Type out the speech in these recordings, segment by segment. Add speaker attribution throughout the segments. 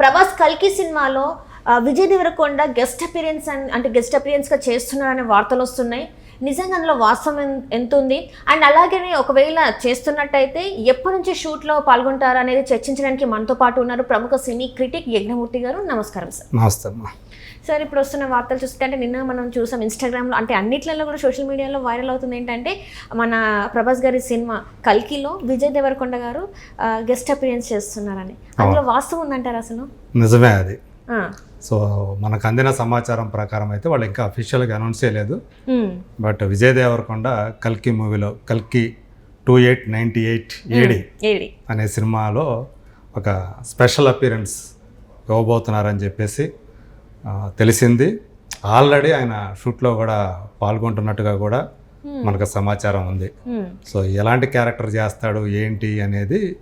Speaker 1: ప్రభాస్ కల్కి సినిమాలో Vijay Deverakonda guest appearance అంటే గెస్ట్ అపీరియన్స్గా చేస్తున్నారనే వార్తలు వస్తున్నాయి. నిజంగా అందులో వాస్తవం ఎంత ఉంది అండ్ అలాగే ఒకవేళ చేస్తున్నట్టయితే ఎప్పటి నుంచి షూట్లో పాల్గొంటారు అనేది చర్చించడానికి మనతో పాటు ఉన్నారు ప్రముఖ సినీ క్రిటిక్ యజ్ఞమూర్తి గారు. నమస్కారం సార్.
Speaker 2: నమస్తే
Speaker 1: సార్ ఇప్పుడు వస్తున్న వార్తలు చూస్తే అంటే నిన్న మనం చూసాం ఇన్స్టాగ్రామ్లో అంటే అన్నిట్లలో కూడా సోషల్ మీడియాలో వైరల్ అవుతుంది ఏంటంటే మన ప్రభాస్ గారి సినిమా కల్కిలో విజయ్ దేవరకొండ గారు గెస్ట్ అపీరియన్స్ చేస్తున్నారని. అందులో వాస్తవం ఉందంటారు అసలు?
Speaker 2: నిజమే అది. సో మనకు అందిన సమాచారం ప్రకారం అయితే వాళ్ళు ఇంకా అఫీషియల్గా అనౌన్స్ చేయలేదు. బట్ విజయ్ దేవరకొండ కల్కి మూవీలో కల్కి two eight ninety eight AD
Speaker 1: AD
Speaker 2: అనే సినిమాలో ఒక స్పెషల్ అపీరెన్స్ ఇవ్వబోతున్నారని చెప్పేసి తెలిసింది. ఆల్రెడీ ఆయన షూట్లో కూడా పాల్గొంటున్నట్టుగా కూడా మనకు సమాచారం ఉంది.
Speaker 1: ఉమ్.
Speaker 2: సో ఎలాంటి క్యారెక్టర్ చేస్తాడు ఏంటి అనేది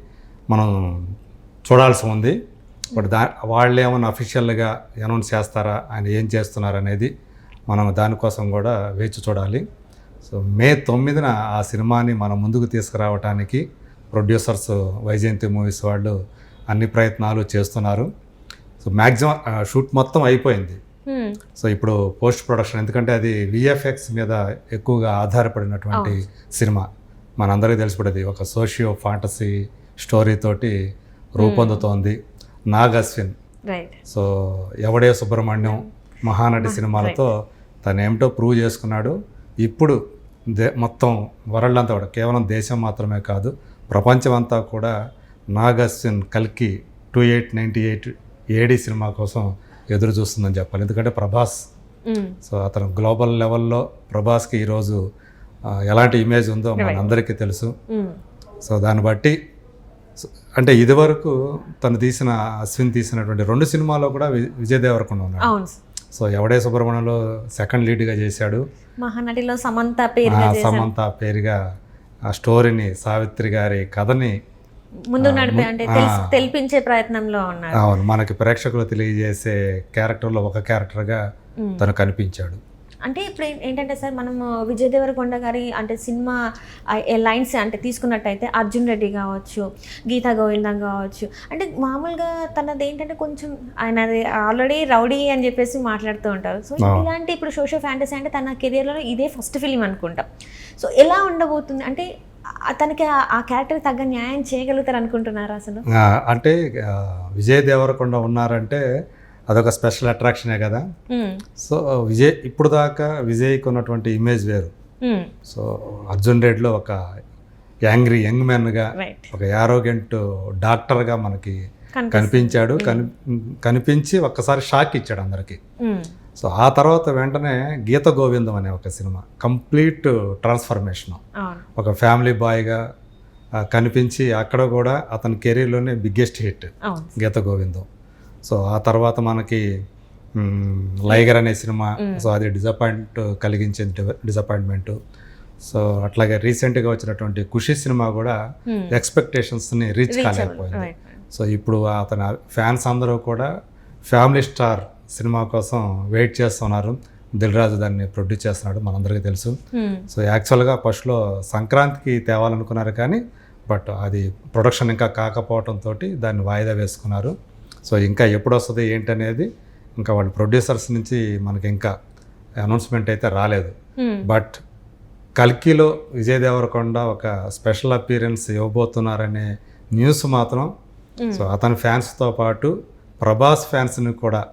Speaker 2: మనం చూడాల్సి ఉంది. బట్ దా వాళ్ళు ఏమైనా అఫీషియల్గా అనౌన్స్ చేస్తారా ఆయన ఏం చేస్తున్నారు అనేది మనం దానికోసం కూడా వేచి చూడాలి. సో మే తొమ్మిదిన ఆ సినిమాని మన ముందుకు తీసుకురావడానికి ప్రొడ్యూసర్స్ వైజయంతి మూవీస్ వాళ్ళు అన్ని ప్రయత్నాలు చేస్తున్నారు. సో మ్యాక్సిమం షూట్ మొత్తం అయిపోయింది. సో ఇప్పుడు పోస్ట్ ప్రొడక్షన్ ఎందుకంటే అది విఎఫ్ఎక్స్ మీద ఎక్కువగా ఆధారపడినటువంటి సినిమా. మనందరికీ తెలిసిపడేది ఒక సోషియో ఫాంటసీ స్టోరీ తోటి రూపొందుతోంది నాగ్ అశ్విన్ సో ఎవడే సుబ్రహ్మణ్యం మహానటి సినిమాలతో తను ఏమిటో ప్రూవ్ చేసుకున్నాడు. ఇప్పుడు దే మొత్తం వరల్డ్ అంతా కూడా కేవలం దేశం మాత్రమే కాదు ప్రపంచం అంతా కూడా నాగ్ అశ్విన్ కల్కి two eight ninety eight AD cinema కోసం ఎదురు చూస్తుందని చెప్పాలి. ఎందుకంటే ప్రభాస్. సో అతను గ్లోబల్ లెవెల్లో ప్రభాస్కి ఈరోజు ఎలాంటి ఇమేజ్ ఉందో మనందరికీ తెలుసు. సో దాన్ని బట్టి అంటే ఇదివరకు తను తీసిన అశ్విన్ తీసినటువంటి రెండు సినిమాల్లో కూడా విజయ్ దేవరకొండ ఉన్నాడు. సో ఎవడే సుబ్రహ్మణ్యంలో సెకండ్ లీడ్గా చేశాడు.
Speaker 1: మహానటిలో సమంత పేరు
Speaker 2: సమంత పేరుగా ఆ స్టోరీని సావిత్రి గారి కథని
Speaker 1: ముందు నడిపే అంటే తెలిపించే ప్రయత్నంలో ఉన్నారు
Speaker 2: అవును మనకి ప్రేక్షకులు తెలియజేసే క్యారెక్టర్లో ఒక క్యారెక్టర్గా. తను కనిపించాడు.
Speaker 1: అంటే ఇప్పుడు ఏంటంటే సార్ మనం విజయ్ దేవరకొండ గారి అంటే సినిమా లైన్స్ అంటే తీసుకున్నట్టయితే అర్జున్ రెడ్డి కావచ్చు గీతా గోవిందం కావచ్చు. అంటే మామూలుగా తనది ఏంటంటే కొంచెం ఆయన ఆల్రెడీ రౌడీ అని చెప్పేసి మాట్లాడుతూ ఉంటారు. సో ఇలాంటి ఇప్పుడు సోషల్ ఫ్యాంటసీ అంటే తన కెరియర్లో ఇదే ఫస్ట్ ఫిలిం అనుకుంటా. సో ఎలా ఉండబోతుంది? అంటే ఆ- తనకి ఆ- క్యారెక్టర్ తగ్గ న్యాయం చేయగలుగుతారు అనుకుంటున్నారా అసలు?
Speaker 2: అంటే విజయ్ దేవరకొండ ఉన్నారంటే అదొక స్పెషల్ అట్రాక్షనే కదా. సో విజయ్ ఇప్పుడు దాకా విజయ్కి ఉన్నటువంటి ఇమేజ్ వేరు. సో అర్జున్ రెడ్డిలో ఒక యాంగ్రీ యంగ్ మ్యాన్గా ఒక యారోగెంట్ డాక్టర్గా మనకి. కనిపించాడు. కని కనిపించి ఒక్కసారి షాక్ ఇచ్చాడు అందరికీ. సో ఆ తర్వాత వెంటనే గీత గోవిందం అనే ఒక సినిమా కంప్లీట్ ట్రాన్స్ఫర్మేషన్. ఒక ఫ్యామిలీ బాయ్గా కనిపించి అక్కడ కూడా అతని కెరీర్లోనే biggest hit Geetha Govindam. So ఆ తర్వాత మనకి లైగర్ అనే సినిమా సో అది డిసప్పాయింట్ కలిగించింది డిసప్పాయింట్మెంట్. సో అట్లాగే రీసెంట్గా వచ్చినటువంటి ఖుషి సినిమా కూడా. ఎక్స్పెక్టేషన్స్ని రీచ్ కాలేకపోయింది. సో ఇప్పుడు అతని ఫ్యాన్స్ అందరూ కూడా ఫ్యామిలీ స్టార్ సినిమా కోసం వెయిట్ చేస్తున్నారు. దిల్ రాజు దాన్ని ప్రొడ్యూస్ చేస్తున్నాడు మనందరికీ తెలుసు. సో యాక్చువల్గా ఫస్ట్లో సంక్రాంతికి తేవాలనుకున్నారు కానీ బట్ అది ప్రొడక్షన్ ఇంకా కాకపోవడంతో దాన్ని వాయిదా వేసుకున్నారు. సో ఇంకా ఎప్పుడు వస్తుంది ఏంటనేది ఇంకా వాళ్ళ ప్రొడ్యూసర్స్ నుంచి మనకి ఇంకా అనౌన్స్మెంట్ అయితే రాలేదు. బట్ కల్కిలో విజయ్ దేవరకొండ ఒక స్పెషల్ అపీరెన్స్ ఇవ్వబోతున్నారనే న్యూస్ మాత్రం. సో అతని ఫ్యాన్స్తో పాటు ప్రభాస్ ఫ్యాన్స్ని కూడా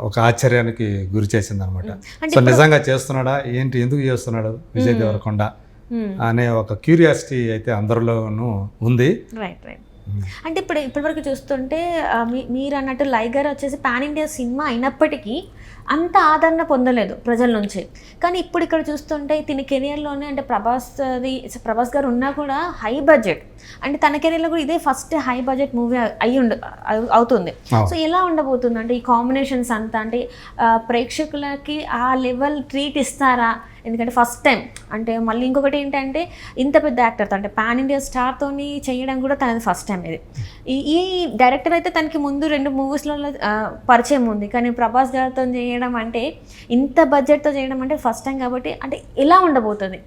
Speaker 2: ఒక ఆశ్చర్యానికి గురి చేసింది అనమాట సో నిజంగా చేస్తున్నాడా? ఏంటి? ఎందుకు చేస్తున్నాడు? విజయ్ దేవరకొండ. అనే ఒక క్యూరియాసిటీ అయితే అందరిలోనూ ఉంది.
Speaker 1: Right right. అంటే ఇప్పుడు ఇప్పటివరకు చూస్తుంటే మీరు అన్నట్టు లైగర్ వచ్చేసి పాన్ ఇండియా సినిమా అయినప్పటికీ అంత ఆదరణ పొందలేదు ప్రజల నుంచి. కానీ ఇప్పుడు ఇక్కడ చూస్తుంటే తిని కెరియర్లోనే అంటే ప్రభాస్ అది ప్రభాస్ గారు ఉన్నా కూడా హై బడ్జెట్. అంటే తన కెరియర్లో కూడా ఇదే ఫస్ట్ హై బడ్జెట్ మూవీ అయి ఉండ అవు- అవుతుంది. సో ఎలా ఉండబోతుంది అంటే ఈ కాంబినేషన్స్ అంతా అంటే ప్రేక్షకులకి ఆ లెవెల్ ట్రీట్ ఇస్తారా? ఎందుకంటే ఫస్ట్ టైం అంటే మళ్ళీ ఇంకొకటి ఏంటంటే ఇంత పెద్ద యాక్టర్తో అంటే పాన్ ఇండియా స్టార్తోని చేయడం కూడా తనది ఫస్ట్ టైం ఇది. ఈ ఈ డైరెక్టర్ అయితే తనకి ముందు రెండు మూవీస్లలో పరిచయం ఉంది. కానీ ప్రభాస్ గారితో చేయడం అంటే ఇంత బడ్జెట్తో చేయడం అంటే ఫస్ట్ టైం కాబట్టి అంటే ఎలా ఉండబోతుంది?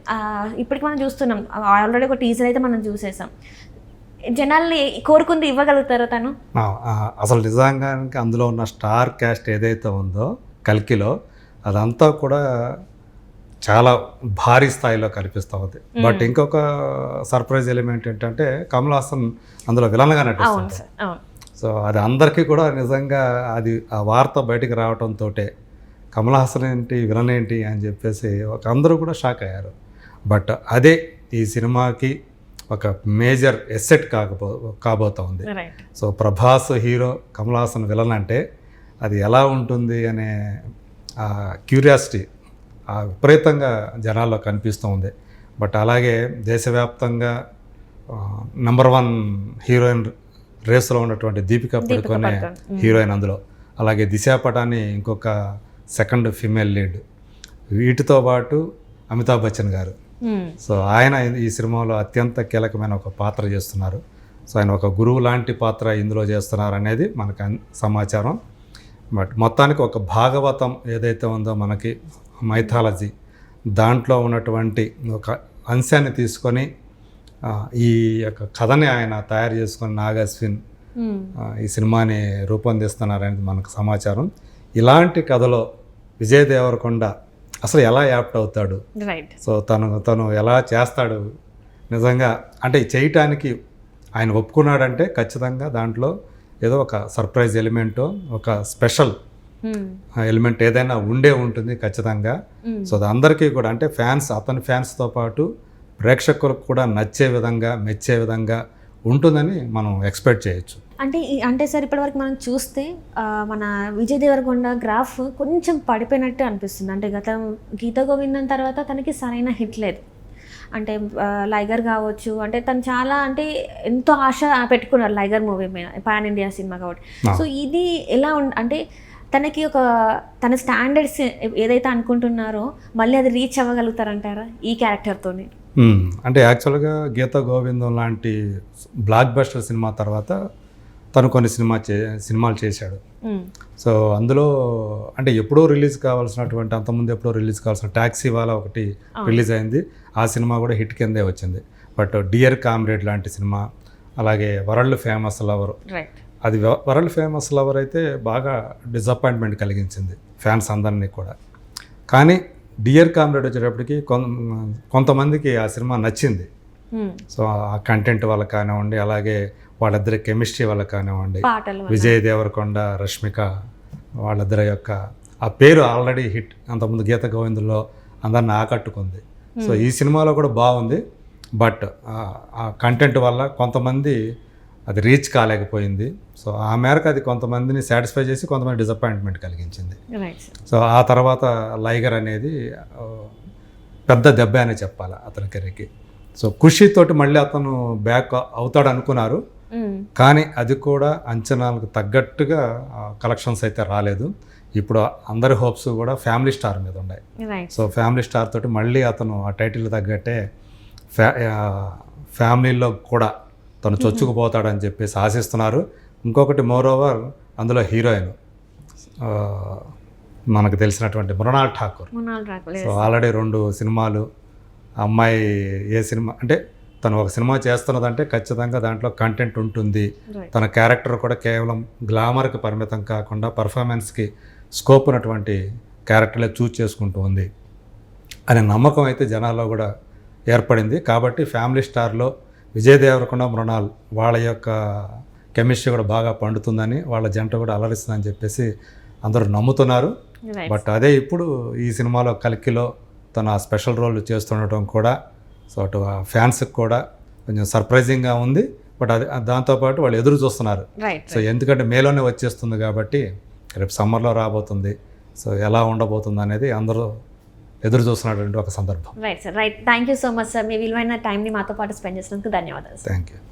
Speaker 1: ఇప్పటికి మనం చూస్తున్నాం. ఆల్రెడీ ఒక టీజర్ అయితే మనం చూసేసాం. జనాల్ని కోరుకుంది ఇవ్వగలుగుతారా తను?
Speaker 2: అసలు నిజంగా అందులో ఉన్న స్టార్ క్యాస్ట్ ఏదైతే ఉందో కల్కిలో అదంతా కూడా చాలా భారీ స్థాయిలో కనిపిస్తూ ఉంది. బట్ ఇంకొక సర్ప్రైజ్ ఎలిమెంట్ ఏంటంటే కమల్ హాసన్ అందులో విలన్గా నటిస్తుంది. సో అది అందరికీ కూడా నిజంగా అది ఆ వార్త బయటికి రావడంతో కమల్ హాసన్ ఏంటి విలన్ ఏంటి అని చెప్పేసి ఒక అందరూ కూడా షాక్ అయ్యారు. బట్ అదే ఈ సినిమాకి ఒక మేజర్ ఎసెట్ కాకపో కాబోతోంది
Speaker 1: right.
Speaker 2: So Prabhas hero Kamal Haasan villain అంటే అది ఎలా ఉంటుంది అనే ఆ క్యూరియాసిటీ విపరీతంగా జనాల్లో కనిపిస్తూ ఉంది. బట్ అలాగే దేశవ్యాప్తంగా నంబర్ వన్ హీరోయిన్ రేసులో ఉన్నటువంటి దీపికా పడుకొనే. హీరోయిన్ అందులో. అలాగే దిశా పటాని ఇంకొక సెకండ్ ఫిమేల్ లీడ్. వీటితో పాటు అమితాబ్ బచ్చన్ గారు. సో ఆయన ఈ సినిమాలో అత్యంత కీలకమైన ఒక పాత్ర చేస్తున్నారు. సో ఆయన ఒక గురువు లాంటి పాత్ర ఇందులో చేస్తున్నారు అనేది మనకు సమాచారం. బట్ మొత్తానికి ఒక భాగవతం ఏదైతే ఉందో మనకి మైథాలజీ దాంట్లో ఉన్నటువంటి ఒక అంశాన్ని తీసుకొని ఈ యొక్క కథని ఆయన తయారు చేసుకొని నాగశ్విన్ ఈ సినిమాని రూపొందిస్తున్నారనేది మనకు సమాచారం. ఇలాంటి కథలో విజయ్ దేవరకొండ అసలు ఎలా యాప్ట్ అవుతాడు? సో తను తను ఎలా చేస్తాడు? నిజంగా అంటే చేయటానికి ఆయన ఒప్పుకున్నాడంటే ఖచ్చితంగా దాంట్లో ఏదో ఒక సర్ప్రైజ్ ఎలిమెంటో ఒక స్పెషల్ ఎలిమెంట్ ఏదైనా ఉండే ఉంటుంది ఖచ్చితంగా. సో అది అందరికీ కూడా అంటే ఫ్యాన్స్ అతని ఫ్యాన్స్తో పాటు ప్రేక్షకులకు కూడా నచ్చే విధంగా మెచ్చే విధంగా ఉంటుందని మనం ఎక్స్పెక్ట్ చేయొచ్చు.
Speaker 1: అంటే అంటే సార్ ఇప్పటివరకు మనం చూస్తే ఆ, మన విజయ్ దేవరకొండ గ్రాఫ్ కొంచెం పడిపోయినట్టు అనిపిస్తుంది. అంటే గత గీత గోవిందం తర్వాత తనకి సరైన హిట్ లేదు. అంటే ఆ, లైగర్ కావచ్చు అంటే తను చాలా అంటే ఎంతో ఆశ పెట్టుకున్నారు లైగర్ మూవీ మీద పాన్ ఇండియా సినిమా కాబట్టి.
Speaker 2: ఆ.
Speaker 1: సో ఇది ఎలా అంటే తనకి ఒక తన స్టాండర్డ్స్ ఏదైతే అనుకుంటున్నారో మళ్ళీ అది రీచ్ అవ్వగలుగుతారంటారా ఈ క్యారెక్టర్తోని
Speaker 2: మ్మ్. అంటే యాక్చువల్గా గీత గోవిందం లాంటి బ్లాక్ బస్టర్ సినిమా తర్వాత తను కొన్ని సినిమా చే సినిమాలు చేశాడు. సో అందులో అంటే ఎప్పుడో రిలీజ్ కావాల్సినటువంటి అంతకుముందు ఎప్పుడో రిలీజ్ కావాల్సిన ట్యాక్సీ వాళ్ళ ఒకటి రిలీజ్ అయింది. ఆ సినిమా కూడా హిట్ కిందే వచ్చింది. బట్ డియర్ కామ్రేడ్ లాంటి సినిమా అలాగే వరల్డ్ ఫేమస్ లవర్ అది వరల్డ్ ఫేమస్ లవర్ అయితే బాగా డిసప్పాయింట్మెంట్ కలిగించింది ఫ్యాన్స్ అందరినీ కూడా. కానీ డియర్ కామ్రేడ్ వచ్చేటప్పటికి కొంతమందికి ఆ సినిమా నచ్చింది. సో ఆ కంటెంట్ వల్ల కానివ్వండి అలాగే వాళ్ళిద్దరి కెమిస్ట్రీ వల్ల కానివ్వండి విజయ్ దేవరకొండ రష్మిక వాళ్ళిద్దరి యొక్క ఆ పేరు ఆల్రెడీ హిట్. అంతకుముందు గీత గోవిందులో అందరిని ఆకట్టుకుంది. సో ఈ సినిమాలో కూడా బాగుంది. బట్ ఆ కంటెంట్ వల్ల కొంతమంది అది రీచ్ కాలేకపోయింది. సో ఆ మేరకు అది కొంతమందిని సాటిస్ఫై చేసి కొంతమంది డిసప్పాయింట్మెంట్ కలిగించింది. సో ఆ తర్వాత లైగర్ అనేది పెద్ద దెబ్బ అనే చెప్పాలి అతని కెరీర్కి. సో ఖుషితోటి మళ్ళీ అతను బ్యాక్ అవుతాడు అనుకున్నారు. కానీ అది కూడా అంచనాలకు తగ్గట్టుగా కలెక్షన్స్ అయితే రాలేదు. ఇప్పుడు అందరి హోప్స్ కూడా ఫ్యామిలీ స్టార్ మీద ఉన్నాయి. సో ఫ్యామిలీ స్టార్ తోటి మళ్ళీ అతను ఆ టైటిల్ తగ్గట్టే ఫ్యా ఫ్యామిలీలో కూడా తను చొచ్చుకుపోతాడని చెప్పేసి ఆశిస్తున్నారు. ఇంకొకటి మోర్ ఓవర్ అందులో హీరోయిన్ మనకు తెలిసినటువంటి మృణాల్ ఠాకూర్. సో ఆల్రెడీ రెండు సినిమాలు అమ్మాయి ఏ సినిమా అంటే తను ఒక సినిమా చేస్తున్నదంటే ఖచ్చితంగా దాంట్లో కంటెంట్ ఉంటుంది. తన క్యారెక్టర్ కూడా కేవలం గ్లామర్కి పరిమితం కాకుండా పర్ఫార్మెన్స్కి స్కోప్ ఉన్నటువంటి క్యారెక్టర్లే చూజ్ చేసుకుంటూ ఉంది. అనే నమ్మకం అయితే జనాల్లో కూడా ఏర్పడింది. కాబట్టి ఫ్యామిలీ స్టార్లో విజయ్ దేవరకొండ మృణాల్ వాళ్ళ యొక్క కెమిస్ట్రీ కూడా బాగా పండుతుందని వాళ్ళ జంట కూడా అలరిస్తుందని చెప్పేసి అందరూ నమ్ముతున్నారు. బట్ అదే ఇప్పుడు ఈ సినిమాలో కల్కిలో తన స్పెషల్ రోల్ చేస్తుండటం కూడా సో అటు ఫ్యాన్స్కి కూడా కొంచెం సర్ప్రైజింగ్గా ఉంది. బట్ అది దాంతోపాటు వాళ్ళు ఎదురు చూస్తున్నారు. సో ఎందుకంటే మేలోనే వచ్చేస్తుంది కాబట్టి రేపు సమ్మర్లో రాబోతుంది. సో ఎలా ఉండబోతుంది అనేది అందరూ ఎదురు చూస్తున్నటువంటి ఒక సందర్భం.
Speaker 1: Right sir right thank you so much sir మీ విలువైన టైంని మాతో పాటు స్పెండ్ చేసినందుకు ధన్యవాదాలు
Speaker 2: థ్యాంక్ యూ